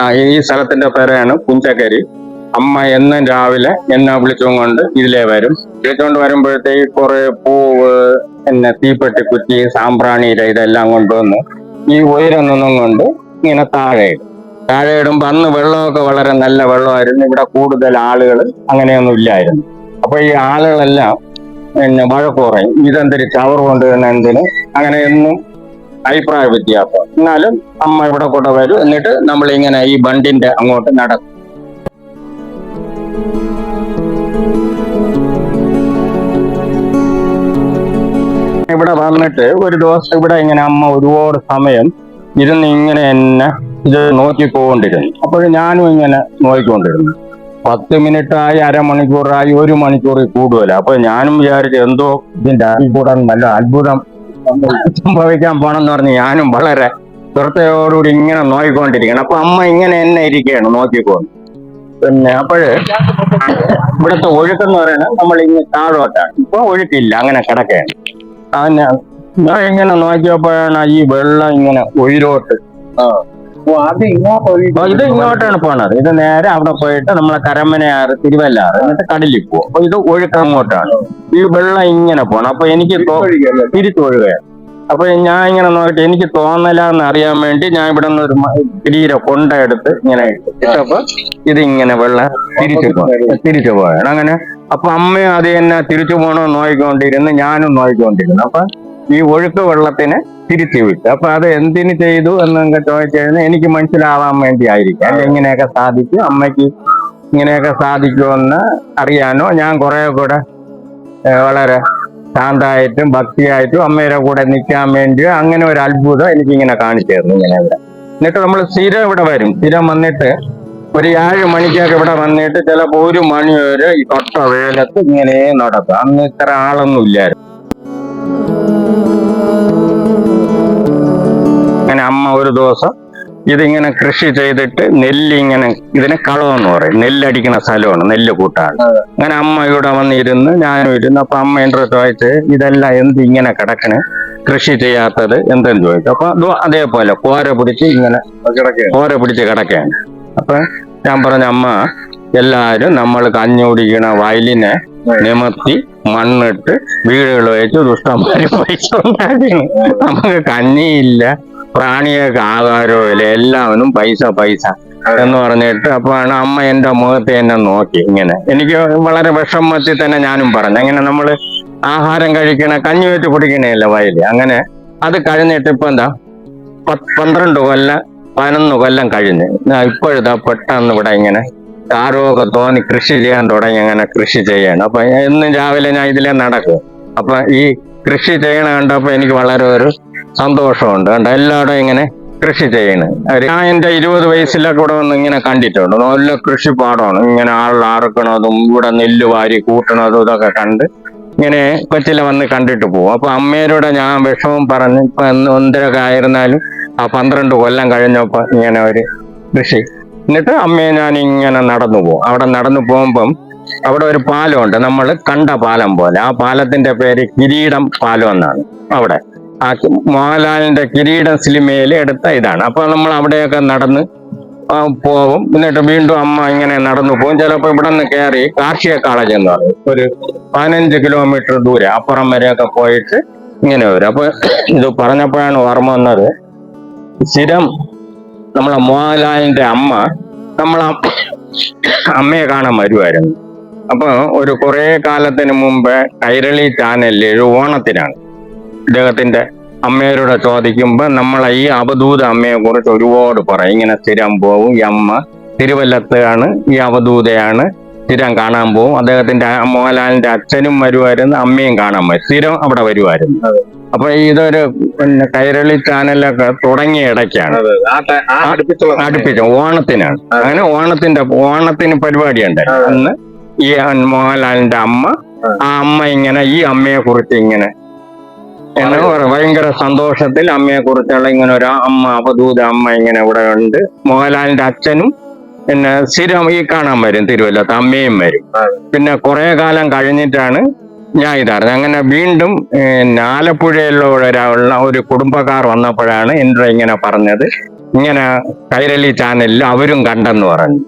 ആ ഈ സ്ഥലത്തിന്റെ പേരാണ് പുഞ്ചക്കരി. അമ്മ എന്നും രാവിലെ എന്നെ വിളിച്ചും കൊണ്ട് ഇതിലേ വരും. വിളിച്ചുകൊണ്ട് വരുമ്പോഴത്തേക്ക് കുറെ പൂവ് എന്നെ തീപ്പെട്ടി കുറ്റി സാമ്പ്രാണിയില ഇതെല്ലാം കൊണ്ടുവന്ന് ഈ ഉയരം കൊണ്ട് ഇങ്ങനെ താഴെ ഇടും. താഴെ ഇടുമ്പോ അന്ന് വെള്ളമൊക്കെ വളരെ നല്ല വെള്ളമായിരുന്നു. ഇവിടെ കൂടുതൽ ആളുകൾ അങ്ങനെയൊന്നും ഇല്ലായിരുന്നു. അപ്പൊ ഈ ആളുകളെല്ലാം പിന്നെ മഴ കുറയും ഇതെന്തൊരു ചവർ കൊണ്ടുവരുന്ന എന്തിന്? അങ്ങനെ എന്നും അഭിപ്രായ വ്യത്യാസം. എന്നാലും അമ്മ ഇവിടെ കൂടെ വരും. എന്നിട്ട് നമ്മൾ ഇങ്ങനെ ഈ ബണ്ടിന്റെ അങ്ങോട്ട് നടക്കും. ഇവിടെ വന്നിട്ട് ഒരു ദിവസം ഇവിടെ ഇങ്ങനെ അമ്മ ഒരുപാട് സമയം ഇരുന്ന് ഇങ്ങനെ എന്നെ ഇത് നോക്കിക്കൊണ്ടിരുന്നു. അപ്പോൾ ഞാനും ഇങ്ങനെ നോക്കിക്കൊണ്ടിരുന്നു. പത്ത് മിനിറ്റായി അരമണിക്കൂറായി ഒരു മണിക്കൂറിൽ കൂടുതല. അപ്പൊ ഞാനും വിചാരിച്ചു എന്തോ ഇതിന്റെ അത്ഭുതം നല്ല അത്ഭുതം സംഭവിക്കാൻ പോണെന്ന് പറഞ്ഞ് ഞാനും വളരെ ദുർത്തയോടുകൂടി ഇങ്ങനെ നോക്കിക്കൊണ്ടിരിക്കണം അപ്പൊ അമ്മ ഇങ്ങനെ എന്നെ ഇരിക്കുകയാണ് നോക്കിക്കൊണ്ട് പിന്നെ അപ്പോഴ് ഇവിടുത്തെ ഒഴുക്കെന്ന് പറയുന്നത് നമ്മൾ ഇങ്ങനെ താഴോട്ടാണ് ഇപ്പൊ ഒഴുക്കില്ല അങ്ങനെ കിടക്കുകയാണ്. അങ്ങനെ ഞാൻ ഇങ്ങനെ നോക്കിയപ്പോഴാണ് ഈ വെള്ളം ഇങ്ങനെ ഉയരോട്ട്. അത് ഇങ്ങോട്ട് ഇത് ഇങ്ങോട്ടാണ് പോണത്. ഇത് നേരെ അവിടെ പോയിട്ട് നമ്മളെ കരമനയാറ് തിരുവല്ലാറ് എന്നിട്ട് കടലിൽ പോകും അപ്പൊ ഇത് ഒഴുക്ക് അങ്ങോട്ടാണ്. ഈ വെള്ളം ഇങ്ങനെ പോണം. അപ്പൊ എനിക്ക് തിരിച്ചു തിരിച്ചൊഴുകയാണ് അപ്പൊ ഞാൻ ഇങ്ങനെ നോക്കിട്ട് എനിക്ക് തോന്നലാന്ന് അറിയാൻ വേണ്ടി ഞാൻ ഇവിടെ നിന്ന് ഒരു തിരീര കൊണ്ട എടുത്ത് ഇങ്ങനെ ഇട്ടു. ഇട്ടപ്പോ ഇത് ഇങ്ങനെ വെള്ളം തിരിച്ചു തിരിച്ചു പോയാണ് അങ്ങനെ അപ്പൊ അമ്മയും അത് തന്നെ തിരിച്ചു പോകണോ നോക്കിക്കൊണ്ടിരുന്ന് ഞാനും നോക്കിക്കൊണ്ടിരുന്നു. അപ്പൊ ഈ ഒഴുക്ക് വെള്ളത്തിന് തിരിച്ചു വിട്ടു. അപ്പൊ അത് എന്തിന് ചെയ്തു എന്നൊക്കെ ചോദിച്ചു കഴിഞ്ഞാൽ എനിക്ക് മനസ്സിലാവാൻ വേണ്ടി ആയിരിക്കും അല്ലെ ഇങ്ങനെയൊക്കെ സാധിക്കും. അമ്മയ്ക്ക് ഇങ്ങനെയൊക്കെ സാധിക്കുമെന്ന് അറിയാനോ ഞാൻ കുറെ കൂടെ വളരെ ശാന്തമായിട്ടും ഭക്തിയായിട്ടും അമ്മയുടെ കൂടെ നിൽക്കാൻ വേണ്ടി അങ്ങനെ ഒരു അത്ഭുതം എനിക്ക് ഇങ്ങനെ കാണിച്ചു തരുന്നു ഇങ്ങനെ ഇവിടെ എന്നിട്ട് നമ്മൾ സ്ഥിരം ഇവിടെ വരും. സ്ഥിരം വന്നിട്ട് ഒരു ഏഴ് മണിക്കൊക്കെ ഇവിടെ വന്നിട്ട് ചിലപ്പോൾ ഒരു മണി വരെ ഈ തൊട്ട വേലത്ത് ഇങ്ങനെ നടക്കും. അന്ന് ഇത്ര ആളൊന്നും ഇല്ലായിരുന്നു. ഒരു ദിവസം ഇതിങ്ങനെ കൃഷി ചെയ്തിട്ട് നെല്ല് ഇങ്ങനെ ഇതിനെ കളമെന്ന് പറയും. നെല്ലടിക്കുന്ന സ്ഥലമാണ് നെല്ല് കൂട്ടാണ്. അങ്ങനെ അമ്മ ഇവിടെ വന്നിരുന്ന് ഞാനും ഇരുന്ന് അപ്പൊ അമ്മ എന്റെ അടുത്ത് വായിച്ച് ഇതെല്ലാം എന്ത് ഇങ്ങനെ കിടക്കണേ കൃഷി ചെയ്യാത്തത് എന്തെന്ന് ചോദിച്ചു. അപ്പൊ അത് അതേപോലെ കോര പിടിച്ച് ഇങ്ങനെ കോര പിടിച്ച് കിടക്കുകയാണ്. അപ്പൊ ഞാൻ പറഞ്ഞ അമ്മ എല്ലാരും നമ്മൾ കഞ്ഞി കുടിക്കണ വയലിനെ നിമത്തി മണ്ണിട്ട് വീടുകൾ വെച്ച് ദുഷ്ടന്മാര് പൈസ നമുക്ക് കഞ്ഞിയില്ല. പ്രാണിയൊക്കെ ആകാരവും ഇല്ല എല്ലാവനും പൈസ പൈസ എന്ന് പറഞ്ഞിട്ട് അപ്പോഴാണ് അമ്മ എന്റെ മുഖത്ത് എന്നെ നോക്കി ഇങ്ങനെ. എനിക്ക് വളരെ വിഷമത്തിൽ തന്നെ ഞാനും പറഞ്ഞു. അങ്ങനെ നമ്മൾ ആഹാരം കഴിക്കണ കഞ്ഞി വെച്ച് കുടിക്കണേല്ല വയൽ. അങ്ങനെ അത് കഴിഞ്ഞിട്ട് ഇപ്പൊ എന്താ പന്ത്രണ്ട് കൊല്ലം പതിനൊന്ന് കൊല്ലം കഴിഞ്ഞ്. ഇപ്പോഴത്തെ ഇപ്പോഴിതാ പെട്ടെന്ന് ഇവിടെ ഇങ്ങനെ ആരോഗ്യം തോന്നി കൃഷി ചെയ്യാൻ തുടങ്ങി അങ്ങനെ കൃഷി ചെയ്യണം. അപ്പൊ എന്നും രാവിലെ ഞാൻ ഇതിലേ നടക്കും. അപ്പൊ ഈ കൃഷി ചെയ്യണ കണ്ടപ്പോ എനിക്ക് വളരെ ഒരു സന്തോഷമുണ്ട്. കണ്ട? എല്ലായിടും ഇങ്ങനെ കൃഷി ചെയ്യണ് ഞാൻ എന്റെ ഇരുപത് വയസ്സിലൊക്കെ ഇവിടെ വന്ന് ഇങ്ങനെ കണ്ടിട്ടുണ്ട്. നല്ല കൃഷിപ്പാടമാണ് ഇങ്ങനെ ആൾ അറുക്കണതും ഇവിടെ നെല്ല് വാരി കൂട്ടണതും ഇതൊക്കെ കണ്ട് ഇങ്ങനെ കൊച്ചിലെ വന്ന് കണ്ടിട്ട് പോകും. അപ്പൊ അമ്മേരോട് ഞാൻ വിഷമം പറഞ്ഞ് ഇപ്പൊ ഒന്നരൊക്കെ ആയിരുന്നാലും ആ പന്ത്രണ്ട് കൊല്ലം കഴിഞ്ഞപ്പോ ഇങ്ങനെ ഒരു കൃഷി. എന്നിട്ട് അമ്മയെ ഞാൻ ഇങ്ങനെ നടന്നു പോകും. അവിടെ നടന്നു പോകുമ്പം അവിടെ ഒരു പാലമുണ്ട്. നമ്മൾ കണ്ട പാലം പോലെ. ആ പാലത്തിന്റെ പേര് കിരീടം പാലം എന്നാണ് അവിടെ. ആ മോഹൻലാലിന്റെ കിരീടം സിനിമയിൽ എടുത്ത ഇതാണ്. അപ്പൊ നമ്മൾ അവിടെയൊക്കെ നടന്ന് പോകും. എന്നിട്ട് വീണ്ടും അമ്മ ഇങ്ങനെ നടന്നു പോകും. ചിലപ്പോ ഇവിടെ നിന്ന് കയറി കാർഷിക കോളേജ് എന്ന് പറയും. ഒരു പതിനഞ്ച് കിലോമീറ്റർ ദൂരെ അപ്പുറം വരെയൊക്കെ പോയിട്ട് ഇങ്ങനെ വരും. അപ്പൊ ഇത് പറഞ്ഞപ്പോഴാണ് ഓർമ്മ വന്നത് സ്ഥിരം നമ്മളെ മോഹൻലാലിന്റെ അമ്മ നമ്മളെ അമ്മയെ കാണാൻ വരുമായിരുന്നു അപ്പൊ ഒരു കുറേ കാലത്തിന് മുമ്പ് കൈരളി ചാനലിൽ ഒരു ഓണത്തിനാണ്. ഇദ്ദേഹത്തിന്റെ അമ്മയോട് ചോദിക്കുമ്പോൾ നമ്മളെ ഈ അവധൂത അമ്മയെ കുറിച്ച് ഒരുപാട് പറയും. ഇങ്ങനെ സ്ഥിരം പോവും. ഈ അമ്മ തിരുവല്ലത്താണ് ഈ അവധൂതയാണ്. സ്ഥിരം കാണാൻ പോവും. അദ്ദേഹത്തിന്റെ മോഹൻലാലിന്റെ അച്ഛനും വരുമായിരുന്നു അമ്മയും കാണാൻ വരും സ്ഥിരം അവിടെ വരുമായിരുന്നു. അപ്പൊ ഇതൊരു പിന്നെ കൈരളി ചാനലൊക്കെ തുടങ്ങിയ ഇടയ്ക്കാണ്. അടുപ്പിച്ച ഓണത്തിനാണ്. അങ്ങനെ ഓണത്തിന്റെ ഓണത്തിന് പരിപാടി ഉണ്ടായിരുന്നു അന്ന് ഈ മോഹൻലാലിന്റെ അമ്മ ആ അമ്മ ഇങ്ങനെ ഈ അമ്മയെ കുറിച്ച് ഇങ്ങനെ എന്ന് ഭയങ്കര സന്തോഷത്തിൽ അമ്മയെ കുറിച്ചുള്ള ഇങ്ങനെ ഒരു അമ്മ അവധൂത അമ്മ ഇങ്ങനെ ഇവിടെ ഉണ്ട്. മോഹൻലാലിന്റെ അച്ഛനും പിന്നെ സ്ഥിരം ഈ കാണാൻ വരും തിരുവല്ലത്ത് അമ്മയും വരും. പിന്നെ കുറെ കാലം കഴിഞ്ഞിട്ടാണ് ഞാൻ ഇതാണ് അങ്ങനെ വീണ്ടും ആലപ്പുഴയിലുള്ള ഒരു കുടുംബക്കാർ വന്നപ്പോഴാണ് എന്റെ ഇങ്ങനെ പറഞ്ഞത്. ഇങ്ങനെ കൈരളി ചാനലിൽ അവരും കണ്ടെന്ന് പറഞ്ഞു.